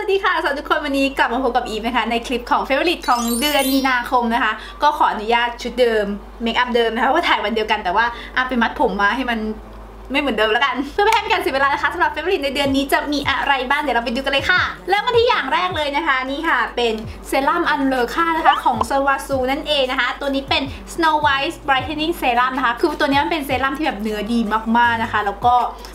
สวัสดีค่ะ สวัสดีทุกคนวันนี้กลับมาพบกับอีฟนะคะ ในคลิปของเฟเวอร์ลิตของเดือนมีนาคมนะคะ ก็ขออนุญาตชุดเดิมเมคอัพเดิมนะคะว่าถ่ายวันเดียวกันแต่ว่าอาไปมัดผมมาให้มัน ไม่เหมือนเดิมแล้วกัน เพื่อไม่ให้เป็นการเสียเวลานะคะสำหรับเฟเวอร์ลิตในเดือนนี้จะมีอะไรบ้างเดี๋ยวเราไปดูกันเลยค่ะ เริ่มกันที่อย่างแรกเลยนะคะนี่ค่ะ เป็นเซรั่มอันเลอค่านะคะของเซวาซูนั่นเองนะคะ ตัวนี้เป็น Snow White Brightening Serum นะคะ คือตัวนี้มันเป็นเซรั่มที่แบบเนื้อดีมากๆนะคะ แล้วก็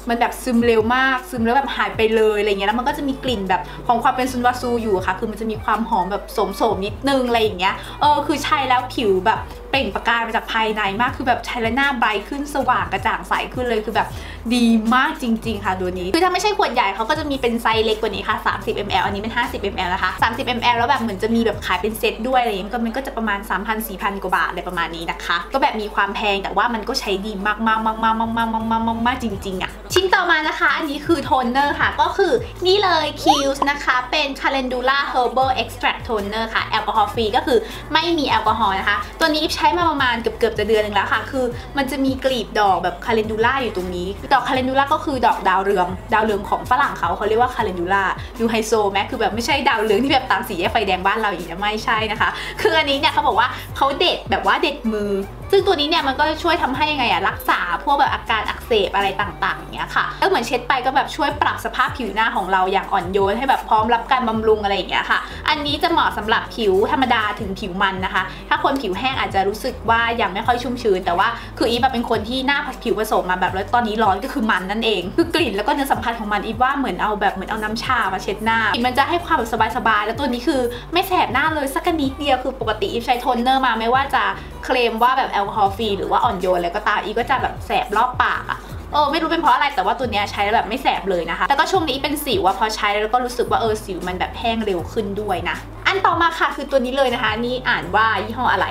มันแบบซึมเร็วมาก ซึมแล้วแบบหายไปเลยอะไรเงี้ยแล้วมันก็จะมีกลิ่นแบบของความเป็นซุนวาซูอยู่ค่ะ คือมันจะมีความหอมแบบโสมๆนิดนึงอะไรอย่างเงี้ยเออคือใช้แล้วผิวแบบ เปล่งประกายมาจากภายในมากคือแบบใช้แล้วหน้าใบขึ้นสว่างกระจ่างใสขึ้นเลยคือแบบ ดีมากจริง ๆ ค่ะตัวนี้ คือถ้าไม่ใช่ขวดใหญ่เขาก็จะมีเป็นไซส์เล็กกว่านี้ค่ะ 30 ml อันนี้เป็น 50 ml นะคะ 30 ml แล้วแบบเหมือนจะมีแบบขายเป็นเซตด้วยอะไรอย่างเงี้ยก็มันก็จะประมาณ 3,000 4,000 กว่าบาทอะไรประมาณนี้นะคะ ก็แบบมีความแพงแต่ว่ามันก็ใช้ดีมากๆมากๆมากๆมากๆมากๆมากๆมากจริง ๆ อะ ชิ้นต่อมานะคะ อันนี้คือโทนเนอร์ค่ะ ก็คือนี่เลย k i l s นะคะ เป็น Calendula Herbal Extract Toner ค่ะ แอลกอฮอล์ฟรีก็คือไม่มีแอลกอฮอล์นะคะ ตัวนี้ใช้มาประมาณเกือบๆจะเดือนนึงแล้วค่ะ คือมันจะมีกลีบดอกแบบคาเลนดูล่าอยู่ตรงนี้ดอกคาเลนดูล่าก็คือดอกดาวเรือง ดาวเรืองของฝรั่งเขาเขาเรียกว่าคาเลนดูล่าดูไฮโซแม้คือแบบไม่ใช่ดาวเรืองที่แบบตามสีแยกไฟแดงบ้านเราอีกนะไม่ใช่นะคะ คืออันนี้เนี่ยเขาบอกว่าเขาเด็ดแบบว่าเด็ดมือซึ่งตัวนี้เนี่ยมันก็ช่วยทำให้ยังไงอะรักษาพวกแบบอาการอักเสบอะไรต่างๆอย่างเงี้ยค่ะแล้วเหมือนเช็ดไปก็แบบช่วยปรับสภาพผิวหน้าของเราอย่างอ่อนโยนให้แบบพร้อมรับการบำรุงอะไรอย่างเงี้ยค่ะ อันนี้จะเหมาะสำหรับผิวธรรมดาถึงผิวมันนะคะ ถ้าคนผิวแห้งอาจจะรู้สึกว่ายังไม่ค่อยชุ่มชื้น แต่ว่าคืออีฟเป็นคนที่หน้าผิวผสมมาแบบแล้วตอนนี้ร้อนก็คือมันนั่นเอง คือกลิ่นแล้วก็เนื้อสัมผัสของมันอีฟว่าเหมือนเอาแบบเหมือนเอาน้ำชามาเช็ดหน้ากลิ่นมันจะให้ความแบบสบายๆแล้วตัวนี้คือไม่แสบหน้าเลยสักนิดเดียวคือปกติอีฟใช้โทนเนอร์มาไม่ว่าจะ เคลมว่าแบบแอลกอฮอล์ฟรีหรือว่าอ่อนโยนอะไรก็ตามอีก็จะแบบแสบรอบปากอะเออไม่รู้เป็นเพราะอะไรแต่ว่าตัวเนี้ยใช้แล้วแบบไม่แสบเลยนะคะ แล้วก็ช่วงนี้เป็นสิวอะพอใช้แล้วก็รู้สึกว่าเออสิวมันแบบแห้งเร็วขึ้นด้วยนะ อันต่อมาค่ะคือตัวนี้เลยนะคะ นี่อ่านว่ายี่ห้ออะไร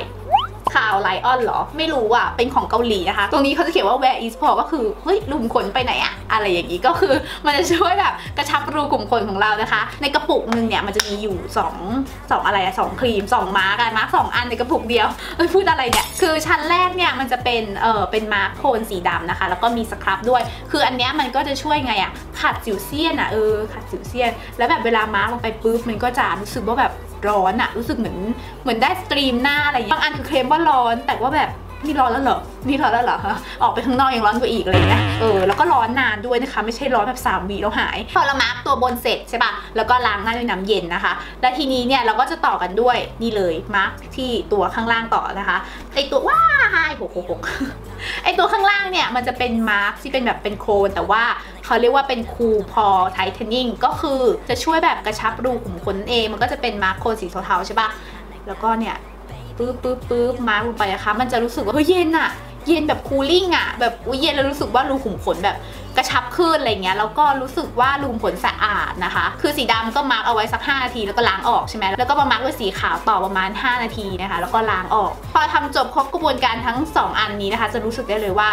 ข่าวไลออนเหรอ ไม่รู้อะ เป็นของเกาหลีนะคะ ตรงนี้เขาจะเขียนว่า where is Paul ก็คือ เฮ้ยลุมขนไปไหนอะอะไรอย่างนี้ก็คือมันจะช่วยแบบกระชับรูขุมขนของเรานะคะ ในกระปุกหนึ่งเนี่ยมันจะมีอยู่ 2 2 อะไรอะ2ครีม 2 มาร์กอะมาร์กสองอันในกระปุกเดียวเอ้ยพูดอะไรเนี่ย คือชั้นแรกเนี่ยมันจะเป็นเออเป็นมาร์กโทนสีดำนะคะ แล้วก็มีสครับด้วย คืออันเนี้ยมันก็จะช่วยไงอะขัดสิวเซียนอะเออขัดสิวเซียน แล้วแบบเวลามาร์กลงไปปุ๊บมันก็จะรู้สึกว่าแบบ ร้อนอะรู้สึกเหมือนเหมือนได้สตรีมหน้าอะไรอย่างเงี้ยบางอันคือเคลมว่าร้อนแต่ว่าแบบ นี่ร้อนแล้วเหรอ นี่ร้อนแล้วเหรอฮะออกไปข้างนอกยังร้อนกว่าอีกอะไรเงี้ย เออ แล้วก็ร้อนนานด้วยนะคะ ไม่ใช่ร้อนแบบ3วีแล้วหาย พอเรามาร์กตัวบนเสร็จใช่ปะแล้วก็ล้างหน้าด้วยน้ำเย็นนะคะ แล้วทีนี้เนี่ยเราก็จะต่อกันด้วยนี่เลยมาร์กที่ตัวข้างล่างต่อนะคะ ไอตัวว้าหายหกหกหกไอตัวข้างล่างเนี่ยมันจะเป็นมาร์กที่เป็นแบบเป็นโคนแต่ว่าเขาเรียกว่าเป็นคูพอไทเทนนิ่งก็คือจะช่วยแบบกระชับรูขุมขนเองมันก็จะเป็นมาร์กโคนสีเทาๆใช่ปะแล้วก็เนี่ย ปึ๊บปึ๊บปึ๊บมาลงไปนะคะ มันจะรู้สึกว่าเฮ้ยเย็นอะเย็นแบบคูลิ่งอะแบบอุ้ยเย็นแล้วรู้สึกว่ารูขุมขนแบบกระชับขึ้นอะไรเงี้ยแล้วก็รู้สึกว่ารูขุมขนสะอาดนะคะ คือสีดำก็มาร์กเอาไว้สัก 5 นาทีแล้วก็ล้างออกใช่ไหมแล้วก็มามาร์กด้วยสีขาวต่อประมาณ 5 นาทีนะคะ แล้วก็ล้างออก พอทำจบครบกระบวนการทั้ง 2 อันนี้นะคะ จะรู้สึกได้เลยว่า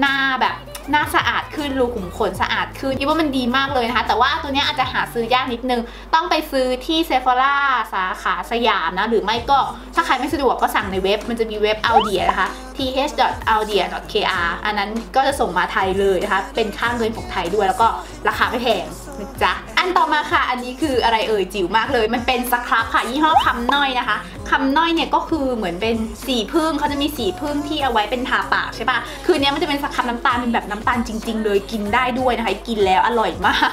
หน้าแบบ หน้าสะอาดขึ้นรูขุมขนสะอาดขึ้นคิดว่ามันดีมากเลยนะคะ แต่ว่าตัวนี้อาจจะหาซื้อยากนิดนึง ต้องไปซื้อที่เซฟอร่าสาขาสยามนะ หรือไม่ก็ถ้าใครไม่สะดวกก็สั่งในเว็บ มันจะมีเว็บเอาเดียนะคะ th.aldia.kr อันนั้นก็จะส่งมาไทยเลยนะคะ เป็นค่าเงินของไทยด้วย แล้วก็ราคาไม่แพงนะจ๊ะ อันต่อมาค่ะ อันนี้คืออะไรเอ่ยจิ๋วมากเลย มันเป็นสครับค่ะยี่ห้อคำน้อยนะคะคำน้อยเนี่ยก็คือเหมือนเป็นสีพึ่งเขาจะมีสีพึ่งที่เอาไว้เป็นทาปากใช่ปะคือเนี้ยมันจะเป็นสครับน้ำตาลเป็นแบบน้ำตาลจริง ๆ เลยกินได้ด้วยนะคะกินแล้วอร่อยมาก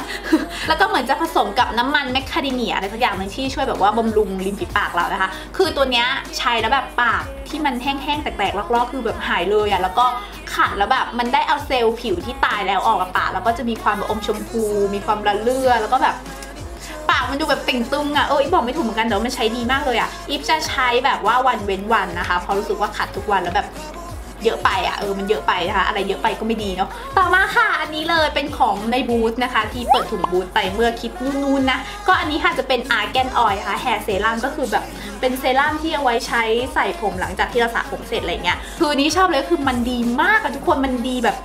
แล้วก็เหมือนจะผสมกับน้ำมันแมคคาเดเมียอะไรสักอย่างหนึงที่ช่วยแบบว่าบำรุงริมฝีปากเรานะคะ คือตัวเนี้ยใช้แล้วแบบปากที่มันแห้งๆแตกๆลอกๆ คือแบบหายเลยอะ่ะแล้วก็ ขัดแล้วแบบมันได้เอาเซลล์ผิวที่ตายแล้วออกกับปากแล้วก็จะมีความแบบอมชมพู มีความระเลื่อแล้วก็แบบปากมันดูแบบเต่งตึงอะ่ะเอออีบอกไม่ถูกเหมือนกันแต่ว่ามันใช้ดีมากเลยอะ่ะอีฟจะใช้แบบว่าวันเว้นวันนะคะเพราะรู้สึกว่าขัดทุกวันแล้วแบบ เยอะไปอะเออมันเยอะไปนะคะอะไรเยอะไปก็ไม่ดีเนาะต่อมาค่ะอันนี้เลยเป็นของในบูธนะคะ ที่เปิดถุงบูธไปเมื่อคลิปนู้นนะก็อันนี้ค่ะจะเป็นอาร์แกนออยค่ะแฮร์เซรั่มก็คือแบบเป็นเซรั่มที่เอาไว้ใช้ใส่ผมหลังจากที่เราสระผมเสร็จอะไรเงี้ยคือนี้ชอบเลยคือมันดีมากอะทุกคนมันดีแบบ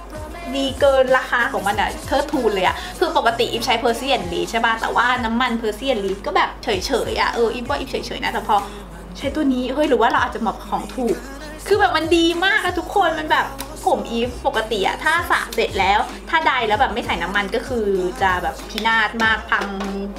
ดีเกินราคาของมันอะเทิดทูนเลยอะคือปกติอีฟใช้เพอร์เซียนลีใช่ป่ะแต่ว่าน้ำมันเพอร์เซียนลีก็แบบเฉยๆอะเอออีฟว่าอีฟเฉยๆนะแต่พอใช้ตัวนี้เฮ้ยหรือว่าเราอาจจะเหมาะกับของถูก คือแบบมันดีมากอะทุกคนมันแบบผมอีฟปกติอะถ้าสระเสร็จแล้ว ถ้าใดแล้วแบบไม่ใส่น้ำมันก็คือจะแบบพินาศมากพัง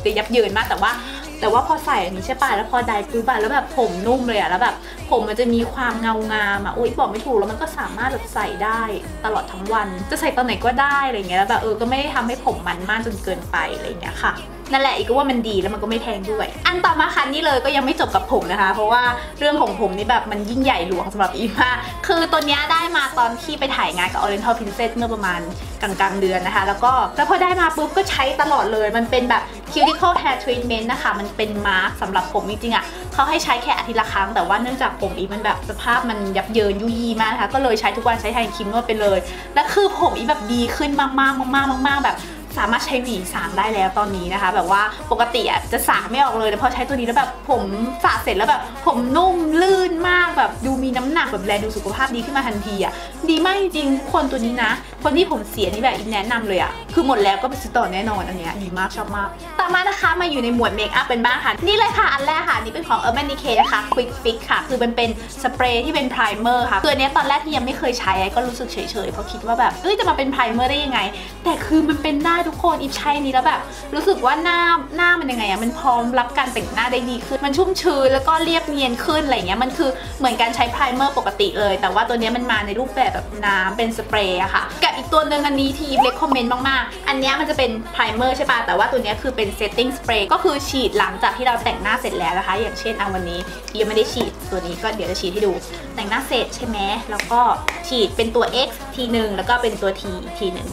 จะยับเยินมากแต่ว่าแต่ว่าพอใส่อันนี้ใช่ป่ะแล้วพอไดปุ๊บอะแล้วแบบผมนุ่มเลยอะแล้วแบบผมมันจะมีความเงางามอะโอ๊ยบอกไม่ถูกแล้วมันก็สามารถแบบใส่ได้ตลอดทั้งวัน จะใส่ตอนไหนก็ได้อะไรเงี้ยแล้วแบบเออก็ไม่ได้ทำให้ผมมันมากจนเกินไปอะไรเงี้ยค่ะนั่นแหละอีกก็ว่ามันดีแล้วมันก็ไม่แพงด้วย อันต่อมาคันนี้เลยก็ยังไม่จบกับผมนะคะ เพราะว่าเรื่องของผมนี่แบบมันยิ่งใหญ่หลวงสำหรับอีมากคือตัวนี้ได้มาตอนที่ไปถ่ายงานกับ Oriental Princess เมื่อประมาณกลางๆเดือนนะคะ แล้วก็แล้วพอได้มาปุ๊บก็ใช้ตลอดเลยมันเป็นแบบ cuticle hair treatment นะคะ มันเป็นมาร์กสำหรับผมจริงๆอะเขาให้ใช้แค่อาทิตย์ละครั้ง แต่ว่าเนื่องจากผมอีมันแบบสภาพมันยับเยินยุยยีมากนะคะ ก็เลยใช้ทุกวันใช้แทนครีมนวดไปเลย และคือผมอีแบบดีขึ้นมากๆมากๆมากๆแบบสามารถใช้หวีสางได้แล้วตอนนี้นะคะ แบบว่าปกติอะจะสางไม่ออกเลยแต่พอใช้ตัวนี้แล้วแบบผมสระเสร็จแล้วแบบ ผมนุ่มลื่นมากแบบดูมีน้ำหนักแบบแลดูสุขภาพดีขึ้นมาทันทีอะดีมากจริงๆคนตัวนี้นะ คนที่ผมเสียนี่แบบอินแนะนำเลยอะคือหมดแล้วก็ไปซื้อต่อแน่นอนอันเนี้ยดีมากชอบมาก ต่อมานะคะมาอยู่ในหมวดเมคอัพเป็นบ้างค่ะ นี่เลยค่ะ อันแรกค่ะ นี่เป็นของ Urban Decay นะคะ Quick Fix ค่ะ คือมันเป็นสเปรย์ที่เป็นไพรเมอร์ค่ะคืออันเนี้ยตอนแรกที่ยังไม่เคยใช้ก็รู้สึกเฉยๆเพราะคิดว่าแบบเอ้ยจะมาเป็นไพรเมอร์ได้ยังไง แต่คือมันเป็นได้ทุกคนอีฟใช้นี้แล้วแบบ รู้สึกว่าหน้าหน้ามันยังไงอะมันพร้อมรับการแต่งหน้าได้ดีขึ้นมันชุ่มชื้นแล้วก็เรียบเนียนขึ้นอะไรเงี้ยมันคือเหมือนการใช้ไพรเมอร์ปกติเลย แต่ว่าตัวเนี้ยมันมาในรูปแบบแบบน้ำเป็นสเปรย์อะค่ะกับ ตัวหนึ่งอันนี้ที่เลคคอมเมนต์มากๆ อันนี้มันจะเป็นไพรเมอร์ใช่ปะแต่ว่าตัวนี้คือเป็นเซตติ้งสเปรย์ก็คือฉีดหลังจากที่เราแต่งหน้าเสร็จแล้วนะคะ อย่างเช่นเอาวันนี้ยังไม่ได้ฉีดตัวนี้ก็เดี๋ยวจะฉีดให้ดู แต่งหน้าเสร็จใช่ไหมแล้วก็ฉีดเป็นตัว X ทีหนึ่งแล้วก็เป็นตัว T อีกทีหนึ่ง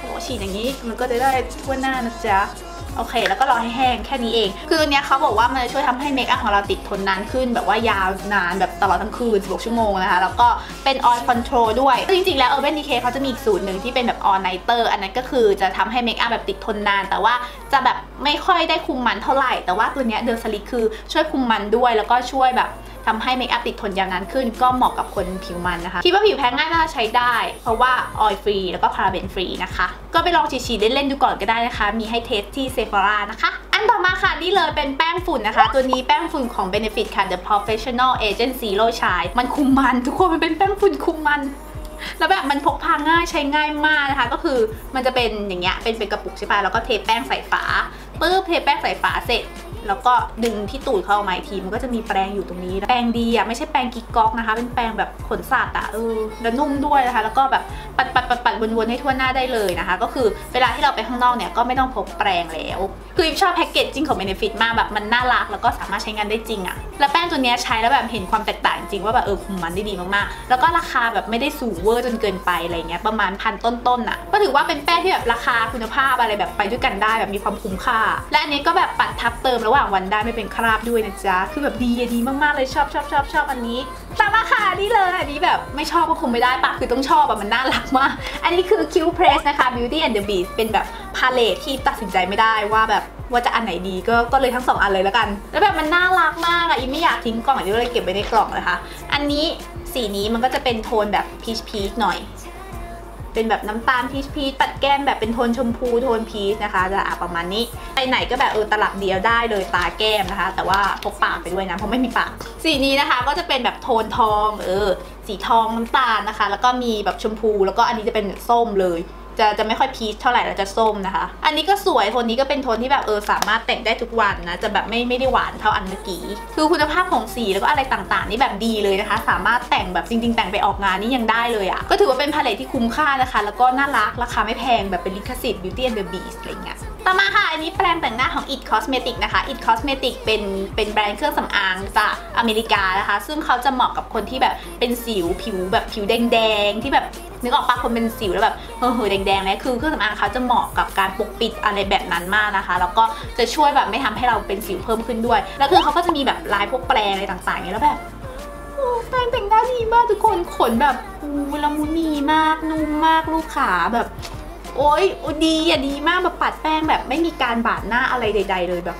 โอ้ฉีดอย่างนี้มันก็จะได้ทั่วหน้านะจ๊ะ โอเค แล้วก็รอให้แห้งแค่นี้เอง คือตัวเนี้ยเขาบอกว่ามันจะช่วยทำให้เมคอัพของเราติดทนนานขึ้น แบบว่ายาวนานแบบตลอดทั้งคืน 16 ชั่วโมงนะคะ แล้วก็เป็นออยล์คอนโทรลด้วยซึ่งจริงๆ แล้ว Urban Decay เขาจะมีอีกสูตรหนึ่งที่เป็นแบบออนไนเตอร์อันนั้นก็คือจะทำให้เมคอัพแบบติดทนนาน แต่ว่าจะแบบไม่ค่อยได้คุมมันเท่าไหร่ แต่ว่าตัวเนี้ยเดอร์สลิกคือช่วยคุมมันด้วยแล้วก็ช่วยแบบ ทำให้เมคอัพติดทนยาวนานขึ้น ก็เหมาะกับคนผิวมันนะคะคิดว่าผิวแพ้ง่ายน่าจะใช้ได้ เพราะว่าออยล์ฟรีแล้วก็พาราเบนฟรีนะคะ ก็ไปลองฉีดๆเล่นๆดูก่อนก็ได้นะคะ มีให้เทสที่เซฟ o r a นะคะอันต่อมาค่ะ นี่เลยเป็นแป้งฝุ่นนะคะ ตัวนี้แป้งฝุ่นของ Benefit ค่ะ The Professional Agent Zero Shine มันคุมมัน ทุกคนมันเป็นแป้งฝุ่นคุมมันแล้วแบบมันพกพาง่ายใช้ง่ายมากนะคะ ก็คือมันจะเป็นอย่างเงี้ยเป็นเป็นกระปุกใช่ปะแล้วก็เทแป้งใส่ฝาปึ๊บเทแป้งใส่ฝาเสร็จ แล้วก็ดึงที่ตูดเข้ามาอีกทีมันก็จะมีแปรงอยู่ตรงนี้ แปรงดีอะไม่ใช่แปรงกิ๊กก๊อกนะคะ เป็นแปรงแบบขนสัตว์อะเออแล้วนุ่มด้วยนะคะ แล้วก็แบบปัด วนๆให้ทั่วหน้าได้เลยนะคะ ก็คือเวลาที่เราไปข้างนอกเนี่ยก็ไม่ต้องพกแปรงแล้ว คืออิฟชอบแพ็กเกจจริงของ Benefit มากแบบมันน่ารักแล้วก็สามารถใช้งานได้จริงอะแล้วแป้งตัวนี้ใช้แล้วแบบเห็นความแตกต่างจริงว่าแบบเออคุมมันได้ดีมากๆ แล้วก็ราคาแบบไม่ได้สูงเวอร์จนเกินไปอะไรเงี้ยประมาณพันต้นๆอะก็ถือว่าเป็นแป้งที่แบบราคาคุณภาพอะไรแบบไปด้วยกันได้แบบมีความคุ้มค่า และอันนี้ก็แบบปัดทับเติมระหว่างวันได้ไม่เป็นคราบด้วยนะจ๊ะคือแบบดีอะดีมากๆเลยชอบชอบชอบชอบอันนี้ ตามมาค่ะนี่เลยอันนี้แบบไม่ชอบก็คงไม่ได้ปะคือต้องชอบแบบมันน่ารักมาก อันนี้คือ Q Press นะคะ Beauty and the Beast เป็นแบบพาเลทที่ตัดสินใจไม่ได้ว่าแบบว่าจะอันไหนดีก็ก็เลยทั้งสองอันเลยแล้วกัน แล้วแบบมันน่ารักมากอะอีไม่อยากทิ้งกล่องอีกเลยเก็บไว้ในกล่องเลยค่ะอันนี้สีนี้มันก็จะเป็นโทนแบบพีชพีชหน่อย เป็นแบบน้ำตาลพีชพีชปัดแก้มแบบเป็นโทนชมพูโทนพีชนะคะ จะอะประมาณนี้ไปไหนก็แบบเออตลับเดียวได้เลยตาแก้มนะคะ แต่ว่าพกปากไปด้วยนะเพราะไม่มีปากสีนี้นะคะก็จะเป็นแบบโทนทองเออสีทองน้ำตาลนะคะ แล้วก็มีแบบชมพู แล้วก็อันนี้จะเป็นส้มเลย จะจะไม่ค่อยพีชเท่าไหร่แล้วจะส้มนะคะ อันนี้ก็สวยโทนนี้ก็เป็นโทนที่แบบเออสามารถแต่งได้ทุกวันนะจะแบบไม่ไม่ได้หวานเท่าอันเมื่อกี้ คือคุณภาพของสีแล้วก็อะไรต่างๆ นี่แบบดีเลยนะคะ สามารถแต่งแบบจริง ๆ แต่งไปออกงานนี่ยังได้เลยอะ่ะก็ถือว่าเป็นพาเลทที่คุ้มค่านะคะ แล้วก็น่ารักราคาไม่แพงแบบเป็นลิขสิทธิ์ Beauty and the Beast อะไรเงี้ยต่อมาค่ะ อันนี้แปรงแต่งหน้าของ It Cosmetic นะคะ It Cosmetic เป็นเป็นแบรนด์เครื่องสำอางจากอเมริกานะคะ ซึ่งเขาจะเหมาะกับคนที่แบบเป็นสิวผิวแบบผิวแดงๆที่แบบ นึกออกปะคนเป็นสิวแล้วแบบเฮ้อแดงๆเนี่ยคือเครื่องสำอางเขาจะเหมาะกับการปกปิดอะไรแบบนั้นมากนะคะ แล้วก็จะช่วยแบบไม่ทำให้เราเป็นสิวเพิ่มขึ้นด้วย แล้วคือเขาก็จะมีแบบลายพวกแปรงอะไรต่างๆอย่างเงี้ยแล้วแบบโอ้แปรงแต่งหน้าดีมากทุกคนขนแบบอูละมุนีมากนุ่มมากลูกขาแบบ โอ๊ยอดีอะดีมากแบบปัดแป้งแบบไม่มีการบาดหน้าอะไรใด ๆ เลยแบบ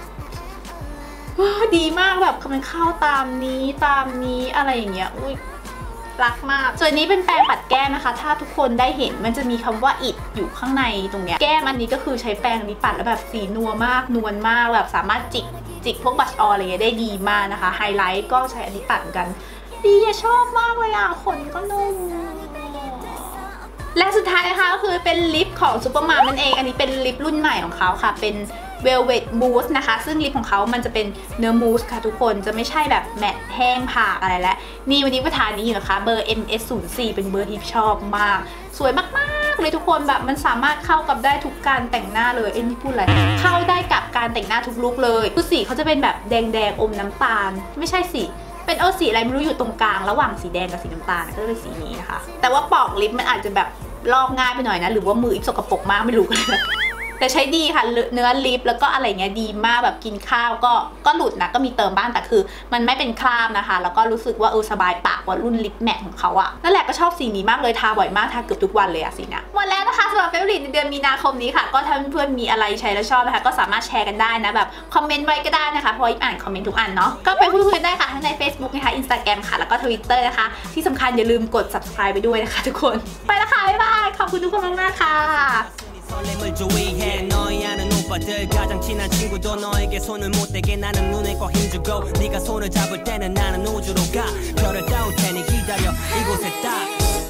ดีมากแบบมันเข้าตามนี้ตามนี้อะไรอย่างเงี้ยอุ้ย รักมาก ส่วนนี้เป็นแปรงปัดแก้มนะคะ ถ้าทุกคนได้เห็นมันจะมีคำว่าอิดอยู่ข้างในตรงเนี้ย แก้มอันนี้ก็คือใช้แปรงนี้ปัดแล้วแบบสีนัวมาก นวลมากแบบสามารถจิกจิกพวกบัชอออะไรเงี้ยได้ดีมากนะคะ ไฮไลท์ก็ใช้อันนี้ปัดกัน ดีอะชอบมากเลยอะขนก็นุ่มและสุดท้ายนะคะก็คือเป็นลิปของซูเปอร์มาร์มันเอง อันนี้เป็นลิปรุ่นใหม่ของเขาค่ะ เป็น Velvet Mousse นะคะ ซึ่งลิปของเขามันจะเป็นเนื้อมูสค่ะทุกคนจะไม่ใช่แบบแมตต์แห้งผากอะไรแล้ว นี่วันนี้ประทานนี้อยู่นะคะ เบอร์ MS04 เป็นเบอร์ที่ชอบมาก สวยมากๆเลยทุกคนแบบมันสามารถเข้ากับได้ทุกการแต่งหน้าเลยเอ็นนี่พูดอะไรเข้าได้กับการแต่งหน้าทุกลุคเลยคือสีเขาจะเป็นแบบแดงๆอมน้ำตาล ไม่ใช่สีเป็นเออสีอะไรไม่รู้อยู่ตรงกลางระหว่างสีแดงกับสีน้ำตาลก็จะเป็นสีนี้นะคะแต่ว่าปอกลิปมันอาจจะแบบลอกง่ายไปหน่อยนะ หรือว่ามืออิฟสกปรกมากไม่รู้กันเลย แต่ใช้ดีค่ะเนื้อลิปแล้วก็อะไรเงี้ยดีมากแบบกินข้าวก็ก็หลุดนะก็มีเติมบ้างแต่คือ มันไม่เป็นคราบนะคะ แล้วก็รู้สึกว่าเออสบายปากกว่ารุ่นลิปแมทของเขาอะนั่นแหละก็ชอบสีนี้มากเลยทาบ่อยมากทาเกือบทุกวันเลยอะสีนี้หมดแล้วนะคะสำหรับเฟเวอร์ลิตในเดือนมีนาคมนี้ค่ะ ก็ถ้าเพื่อนๆมีอะไรใช้แล้วชอบนะคะก็สามารถแชร์กันได้นะแบบคอมเมนต์ไว้ก็ได้นะคะเพราะอ่านคอมเมนต์ทุกอันเนาะก็ไปพูดคุยได้ค่ะทั้งใน Facebook นะคะ Instagram ค่ะแล้วก็ Twitter นะคะ ที่สำคัญอย่าลืมกด subscribe ไปด้วยนะคะ ทุกคนไปแล้วค่ะบ๊ายบายขอบคุณทุกคนมากๆค่ะ 설렘을 조이해 너희 아는 오빠들 가장 친한 친구도 너에게 손을 못 대게 나는 눈에 꽉 힘주고 네가 손을 잡을 때는 나는 우주로 가 별을 따올 테니 기다려 이곳에 딱